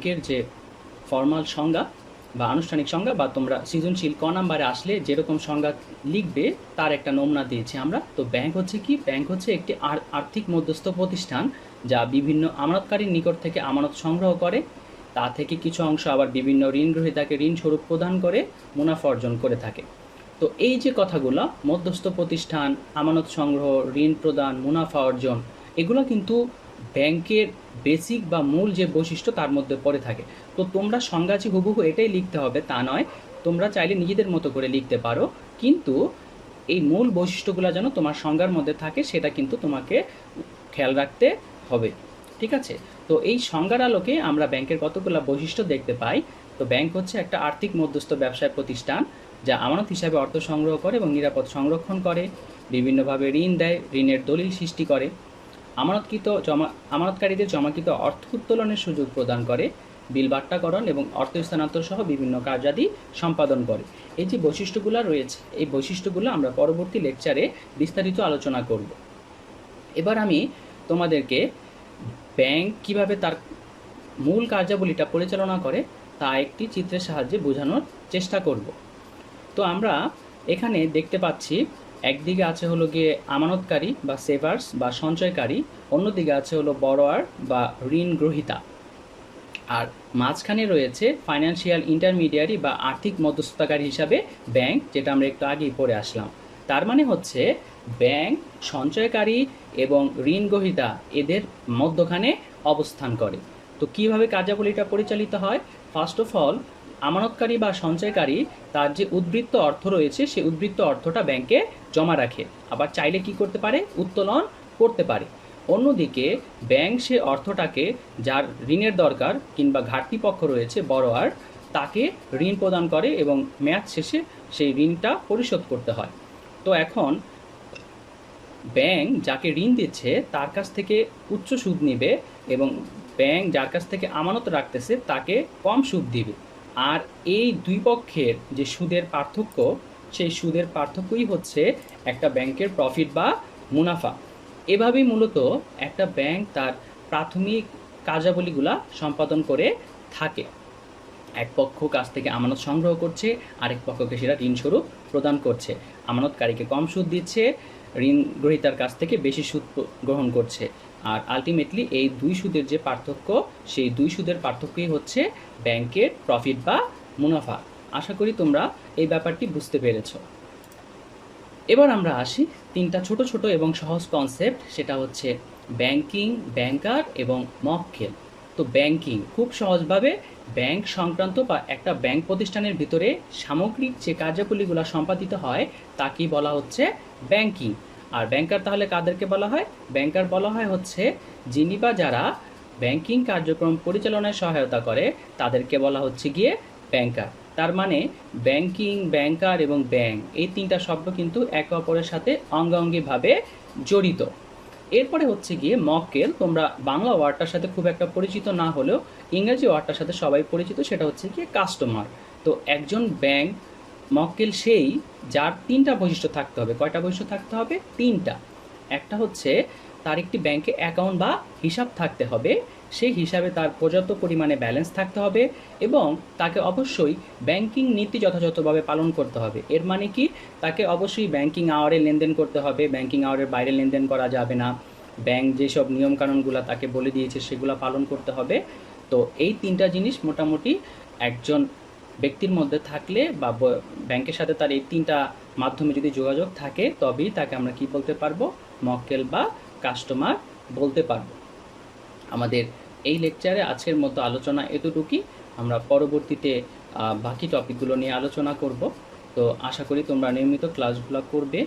ব্যাংকের যে ফর্মাল সংজ্ঞা বা আনুষ্ঠানিক সংজ্ঞা বা তোমরা সৃজনশীল ক নাম্বারে আসলে যেরকম সংজ্ঞা লিখবে, তার একটা নমুনা দিয়েছি আমরা। তো ব্যাংক হচ্ছে কি? ব্যাংক হচ্ছে একটি আর- আর্থিক মধ্যস্থ প্রতিষ্ঠান যা বিভিন্ন আমানতকারীর নিকট থেকে আমানত সংগ্রহ করে। তা থেকে কিছু অংশ আবার বিভিন্ন ঋণ গ্রহীতাকে ঋণ স্বরূপ প্রদান করে, মুনাফা অর্জন করে থাকে। তো এই যে কথাগুলো, মধ্যস্থ প্রতিষ্ঠান, আমানত সংগ্রহ, ঋণ প্রদান, মুনাফা অর্জন, এগুলো কিন্তু ব্যাংকের বেসিক বা মূল যে বৈশিষ্ট্য তার মধ্যে পড়ে থাকে। তো তোমরা সংজ্ঞা যে হুবহু এটাই লিখতে হবে, তা নয়। তোমরা চাইলে নিজেদের মতো করে লিখতে পারো। কিন্তু এই মূল বৈশিষ্ট্যগুলো যেন তোমার সংজ্ঞার মধ্যে থাকে, সেটা কিন্তু তোমাকে খেয়াল রাখতে হবে। ঠিক আছে? তো এই সংজ্ঞার আলোকে আমরা ব্যাংকের কতগুলো বৈশিষ্ট্য দেখতে পাই। তো ব্যাংক হচ্ছে একটা আর্থিক মধ্যস্থ ব্যবসায় প্রতিষ্ঠান, যা আমানত হিসাবে অর্থ সংগ্রহ করে এবং নিরাপদ সংরক্ষণ করে, বিভিন্নভাবে ঋণ দেয়, ঋণের দলিল সৃষ্টি করে। আমানতকৃত জমা, আমানতকারীদের জমাকৃত অর্থ উত্তোলনের সুযোগ প্রদান করে, বিল বাট্টাকরণ এবং অর্থ স্থানান্তর সহ বিভিন্ন কার্যাদি সম্পাদন করে। এই যে বৈশিষ্ট্যগুলো রয়েছে, এই বৈশিষ্ট্যগুলো আমরা পরবর্তী লেকচারে বিস্তারিত আলোচনা করব। এবার আমি তোমাদেরকে ব্যাংক কীভাবে তার মূল কার্যাবলীটা পরিচালনা করে, তা একটি চিত্রের সাহায্যে বোঝানোর চেষ্টা করব। তো আমরা এখানে দেখতে পাচ্ছি একদিকে আছে হলো গিয়ে আমানতকারী বা সেভার্স বা সঞ্চয়কারী, অন্যদিকে আছে হলো বড়োয়ার বা ঋণ গ্রহীতা। আর মাঝখানে রয়েছে ফাইন্যান্সিয়াল ইন্টারমিডিয়ারি বা আর্থিক মধ্যস্থতাকারী হিসাবে ব্যাংক যেটা আমরা একটু আগেই পড়ে আসলাম। তার মানে হচ্ছে ব্যাংক সঞ্চয়কারী এবং ঋণ গ্রহীতা এদের মধ্যখানে অবস্থান করে। তো কীভাবে কার্যাবলীটা পরিচালিত হয়? ফার্স্ট অফ অল আমানতকারী বা সঞ্চয়কারী তার যে উদ্বৃত্ত অর্থ রয়েছে, সেই উদ্বৃত্ত অর্থটা ব্যাংকে জমা রাখে। আবার চাইলে কি করতে পারে? উত্তোলন করতে পারে। অন্যদিকে, ব্যাংক সে অর্থটাকে যার ঋণের দরকার কিংবা ঘাটতি পক্ষ রয়েছে বড়োয়ার তাকে ঋণ প্রদান করে এবং মেয়াদ শেষে সেই ঋণটা পরিশোধ করতে হয়। তো এখন ব্যাংক যাকে ঋণ দিচ্ছে, তার কাছ থেকে উচ্চ সুদ নেবে এবং ব্যাংক যার কাছ থেকে আমানত রাখতেছে, তাকে কম সুদ দিবে। আর এই দুই পক্ষের যে সুদের পার্থক্য, সেই সুদের পার্থক্যই হচ্ছে একটা ব্যাংকের প্রফিট বা মুনাফা। এভাবেই মূলত একটা ব্যাংক তার প্রাথমিক কার্যাবলীগুলা সম্পাদন করে থাকে। এক পক্ষ কাছ থেকে আমানত সংগ্রহ করছে, আরেক পক্ষকে সেটা ঋণস্বরূপ প্রদান করছে। আমানতকারীকে কম সুদ দিচ্ছে, ঋণ গ্রহীতার কাছ থেকে বেশি সুদ গ্রহণ করছে। আর আলটিমেটলি এই দুই সুদের যে পার্থক্য, সেই দুই সুদের পার্থক্যই হচ্ছে ব্যাংকের প্রফিট বা মুনাফা। আশা করি তোমরা এই ব্যাপারটি বুঝতে পেরেছ। এবার আমরা আসি তিনটা ছোট ছোট এবং সহজ কনসেপ্ট সেটা হচ্ছে ব্যাংকিং ব্যাংকার এবং মক্কেল তো ব্যাংকিং খুব সহজভাবে ব্যাংক সংক্রান্ত বা একটা ব্যাংক প্রতিষ্ঠানের ভিতরে সামগ্রিক যে কার্যাবলীগুলো সম্পাদিত হয় তাকেই বলা হচ্ছে ব্যাংকিং আর ব্যাংকার তাহলে কাদেরকে বলা হয়? ব্যাংকার বলা হয় হচ্ছে যিনি বা যারা ব্যাংকিং কার্যক্রম পরিচালনায় সহায়তা করে, তাদেরকে বলা হচ্ছে গিয়ে ব্যাংকার তার মানে ব্যাংকিং ব্যাংকার এবং ব্যাংক এই তিনটা শব্দ কিন্তু একে অপরের সাথে অঙ্গাঙ্গিভাবে জড়িত। এরপরে হচ্ছে গিয়ে মক্কেল, তোমরা বাংলা ওয়ার্ডটার সাথে খুব একটা পরিচিত না হলেও ইংরেজি ওয়ার্ডটার সাথে সবাই পরিচিত, সেটা হচ্ছে গিয়ে কাস্টমার। তো একজন ব্যাংক, মক্কেল সেই, যার তিনটা বৈশিষ্ট্য থাকতে হবে। কয়টা বৈশিষ্ট্য থাকতে হবে? তিনটা। একটা হচ্ছে তার একটি ব্যাংকে অ্যাকাউন্ট বা হিসাব থাকতে হবে। সেই হিসাবে তার পর্যাপ্ত পরিমাণে ব্যালেন্স থাকতে হবে এবং তাকে অবশ্যই ব্যাংকিং নীতি যথাযথভাবে পালন করতে হবে। এর মানে কি? তাকে অবশ্যই ব্যাংকিং আওয়ারে লেনদেন করতে হবে, ব্যাংকিং আওয়ারের বাইরে লেনদেন করা যাবে না। ব্যাংক যেসব নিয়মকানুনগুলো তাকে বলে দিয়েছে সেগুলো পালন করতে হবে। তো এই তিনটা জিনিস মোটামুটি একজন ব্যক্তির মধ্যে থাকলে বা ব্যাংকের সাথে তার এই তিনটা মাধ্যমে যদি যোগাযোগ থাকে, তবেই তাকে আমরা কি বলতে পারব? মক্কেল বা কাস্টমার বলতে পারব। আমাদের এই লেকচারে আজকের মতো আলোচনা এতটুকুই। আমরা পরবর্তীতে বাকি টপিকগুলো নিয়ে আলোচনা করব। তো আশা করি তোমরা নিয়মিত ক্লাসগুলো করবে।